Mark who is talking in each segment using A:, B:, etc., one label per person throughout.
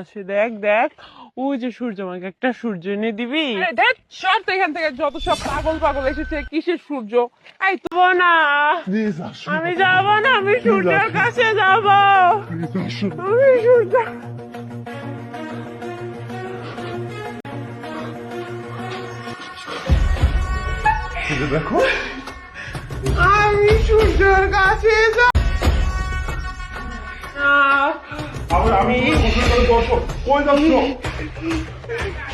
A: আছে দেখ দেখ। ওই যে সূর্য আমাকে একটা সূর্য এনে দিবি।
B: দেখ সব তো এখান থেকে যত সব পাগল পাগল এসেছে কিসের সূর্য? এই তো
A: না। আমি যাব না আমি সূর্যের কাছে যাব। আমি সূর্য
C: দেখো।
A: আমি সূর্যের কাছে যাব।
C: আবার আমি কই যাচ্ছ?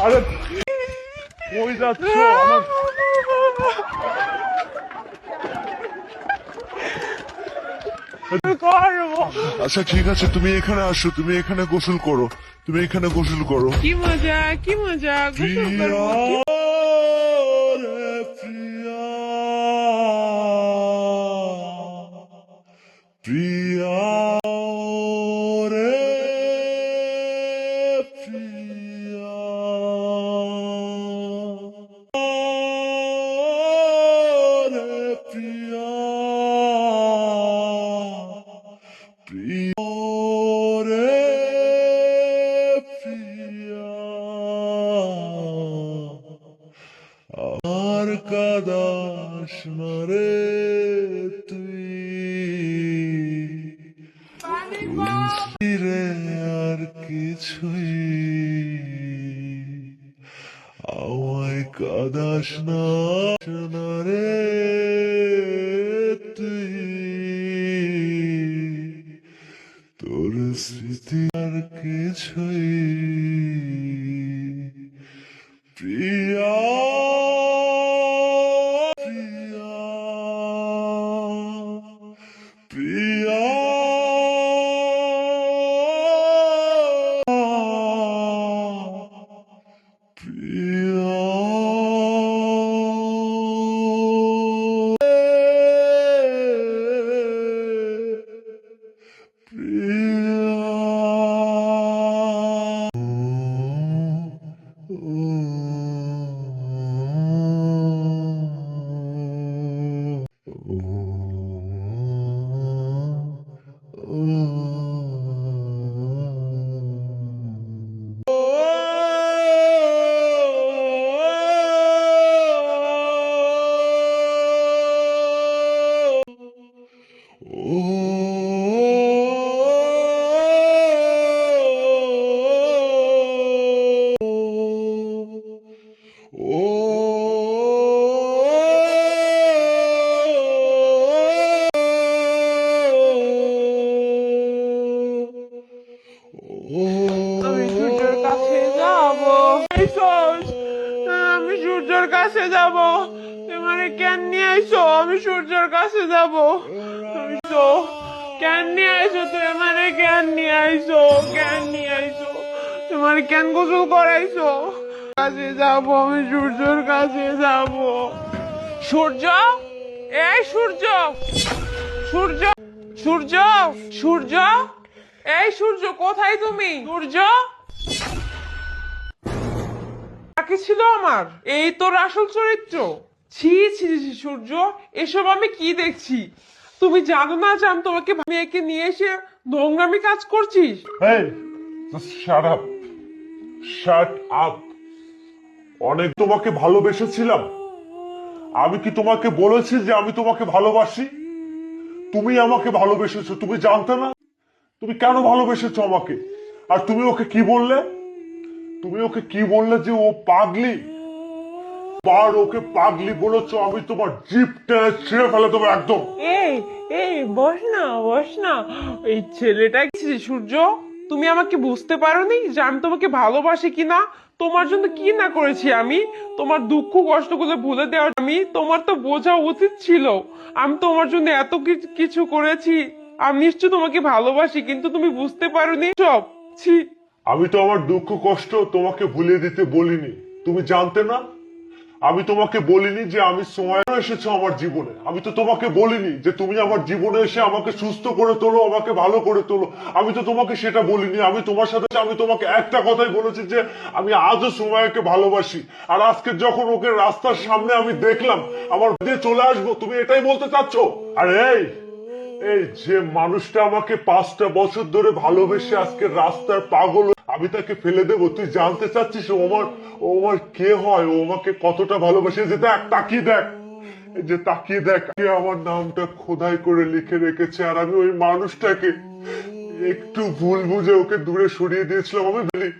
C: আরে কই যাচ্ছ? আমার আচ্ছা ঠিক আছে তুমি এখানে আসো তুমি এখানে গোসল করো তুমি এখানে গোসল করো।
A: কি মজা কি মজা গোসল şaşma কাছে যাব। তুই মানে কেন নিয়ে আইসো? আমি সূর্যের কাছে যাব। আমি তো কেন নিয়ে আইসো? তুই মানে কেন নিয়ে আইসো? কেন নিয়ে আইসো? তোমার কেন গোসল করাইছো? কাছে যাব, আমি সূর্যের কাছে যাব। সূর্য? এই সূর্য! সূর্য! সূর্য! সূর্য! এই সূর্য, কোথায় তুমি? সূর্য? বাকি ছিল আমার। এই তোর আসল চরিত্র। ছি ছি ছি, সূর্য এসব আমি কি দেখছি? তুমি জানো না যে আমি তোমাকে মেয়েকে নিয়ে এসে নোংরামি কাজ করছিস?
C: অনেক তোমাকে ভালোবেসেছিলাম। আমি কি তোমাকে বলেছি যে আমি তোমাকে ভালোবাসি? তুমি আমাকে ভালোবেসেছো তুমি জানতে না? তুমি কেন ভালোবেসেছো আমাকে? আর তুমি ওকে কি বললে? তুমি ওকে কি বললে যে ও পাগলি? বার ওকে পাগলি বলেছ, আমি তোমার জিপ টেনে ছিঁড়ে ফেলে দেবো একদম।
A: এই এই, বস না বস না। এই ছেলেটা সূর্য? তুমি আমাকে বুঝতে পারোনি যে আমি তোমাকে ভালোবাসি কিনা? তোমার জন্য কি না করেছি আমি? তোমার দুঃখ কষ্টগুলো ভুলে দেওয়ার আমি তোমার তো বোঝা উচিত ছিল। আমি তোমার জন্য এত কিছু করেছি। আমি নিশ্চয় তোমাকে ভালোবাসি, কিন্তু তুমি বুঝতে পারোনি সব। ছি।
C: আমি তো আমার দুঃখ, কষ্ট তোমাকে ভুলিয়ে দিতে বলিনি। তুমি জানতে না? আমি তোমাকে বলিনি যে আমি সময় এসেছ আমার জীবনে। আমি তো তোমাকে বলিনি যে তুমি আমার জীবনে এসে আমাকে সুস্থ করে তোলো, আমাকে ভালো করে তোলো। আমি তো তোমাকে সেটা বলিনি। আমি তোমার সাথে আমি তোমাকে একটা কথাই বলেছি যে আমি আজও সময়কে ভালোবাসি। আর আজকে যখন ওকে রাস্তার সামনে আমি দেখলাম, আমার দিয়ে চলে আসব, তুমি এটাই বলতে চাচ্ছ? আর এই এই যে মানুষটা আমাকে পাঁচটা বছর ধরে ভালোবেসে আজকে রাস্তার পাগল আমি তাকে ফেলে দেবো। তুই জানতে চাচ্ছিস ও আমার ও আমার কে হয়? ও আমাকে কতটা ভালোবাসে? যে দেখ, তাকিয়ে দেখ। যে তাকিয়ে দেখ। কে আমার নামটা খোদাই করে লিখে রেখেছে আর আমি ওই মানুষটাকে একটু ভুল বুঝে ওকে দূরে সরিয়ে দিয়েছিলাম। আমি বলি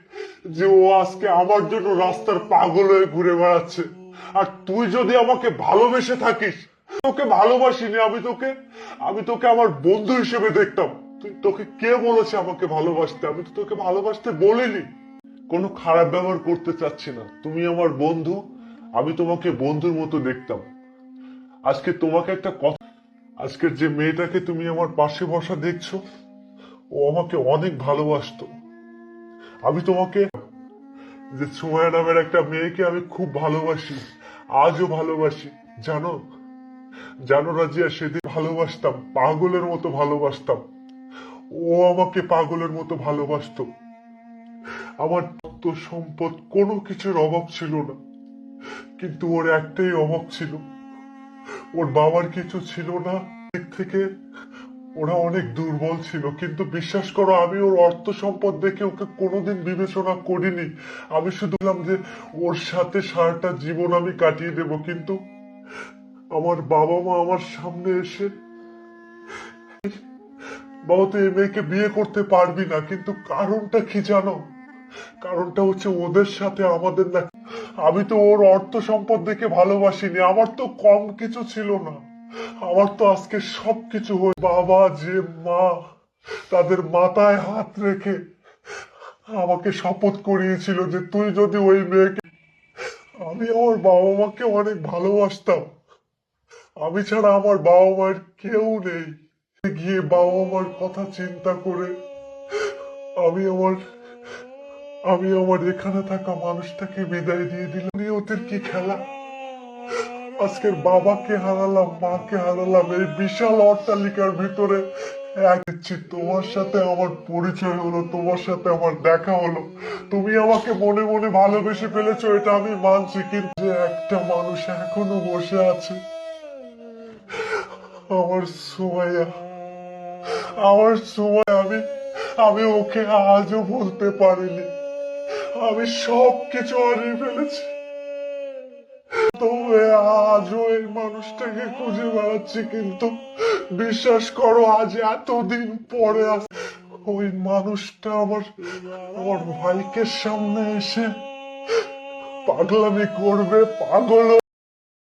C: যে ও আজকে আমার জন্য রাস্তার পাগল হয়ে ঘুরে বেড়াচ্ছে। আর তুই যদি আমাকে ভালোবেসে থাকিস তোকে ভালোবাসিনি আমি তোকে। আমি তোকে আমার বন্ধু হিসেবে দেখতাম। তুই তোকে কে বলেছে আমাকে ভালোবাসতে? আমি তো তোকে ভালোবাসতে বলিনি। কোনো খারাপ ব্যবহার করতে চাচ্ছি না। তুমি আমার বন্ধু, আমি তোমাকে বন্ধুর মতো দেখতাম। আজকে তোমাকে একটা কথা আজকের যে মেয়েটাকে তুমি আমার পাশে বসা দেখছ, ও আমাকে অনেক ভালোবাসতো। আমি তোমাকে যে সুমায়া নামের একটা মেয়েকে আমি খুব ভালোবাসি, আজও ভালোবাসি। জানো জানো রাজিয়া, সেদিন ভালোবাসতাম, পাগলের মতো ভালোবাসতাম। ও আমাকে পাগলের মতো ভালোবাসতো। আমার তত্ত্ব সম্পদ কোনো কিছুর অভাব ছিল না, কিন্তু ওর একটাই অভাব ছিল। ওর বাবার কিছু ছিল না দিক থেকে ওরা অনেক দুর্বল ছিল, কিন্তু বিশ্বাস করো, আমি ওর অর্থ সম্পদ দেখে ওকে কোনোদিন বিবেচনা করিনি। আমি শুধু বললাম যে, ওর সাথে সারাটা জীবন আমি কাটিয়ে দেব, কিন্তু আমার বাবা মা আমার সামনে এসে বাবা, তুই মেয়েকে বিয়ে করতে পারবি না, কিন্তু কারণটা কি জানো? কারণটা হচ্ছে ওদের সাথে আমাদের না আমি তো ওর অর্থ সম্পদ দেখে ভালোবাসিনি, আমার তো কম কিছু ছিল না। আমার তো আজকে সবকিছু হয়ে বাবা যে মা, তাদের মাথায় হাত রেখে আমাকে শপথ করিয়েছিল যে তুই যদি ওই মেয়েকে আমি আমার বাবা মাকে অনেক ভালোবাসতাম। আমি ছাড়া আমার বাবা মায়ের কেউ নেই। গিয়ে বাবা মার কথা চিন্তা করে আমি আমার আমি আমার এখানে থাকা মানুষটাকে বিদায় দিয়ে দিলাম। নিয়তের কি খেলা? আজকের বাবাকে হারালাম, মাকে হারালাম, এই বিশাল অট্টালিকার ভিতরে। ইচ্ছে তোমার সাথে আমার পরিচয় হলো, তোমার সাথে আমার দেখা হলো। তুমি আমাকে মনে মনে ভালোবেসে ফেলেছো, এটা আমি মানছি, কিন্তু একটা মানুষ এখনও বসে আছে আমার সুমাইয়া, আমার সময় আমি আমি ওকে আজও বলতে পারিনি। আমি সব কিছু হারিয়ে ফেলেছি। তবে আজও এই মানুষটাকে খুঁজে বেড়াচ্ছি, কিন্তু বিশ্বাস করো, আজ এতদিন পরে ওই মানুষটা আমার আমার ভাইকে সামনে এসে পাগলামি করবে, পাগল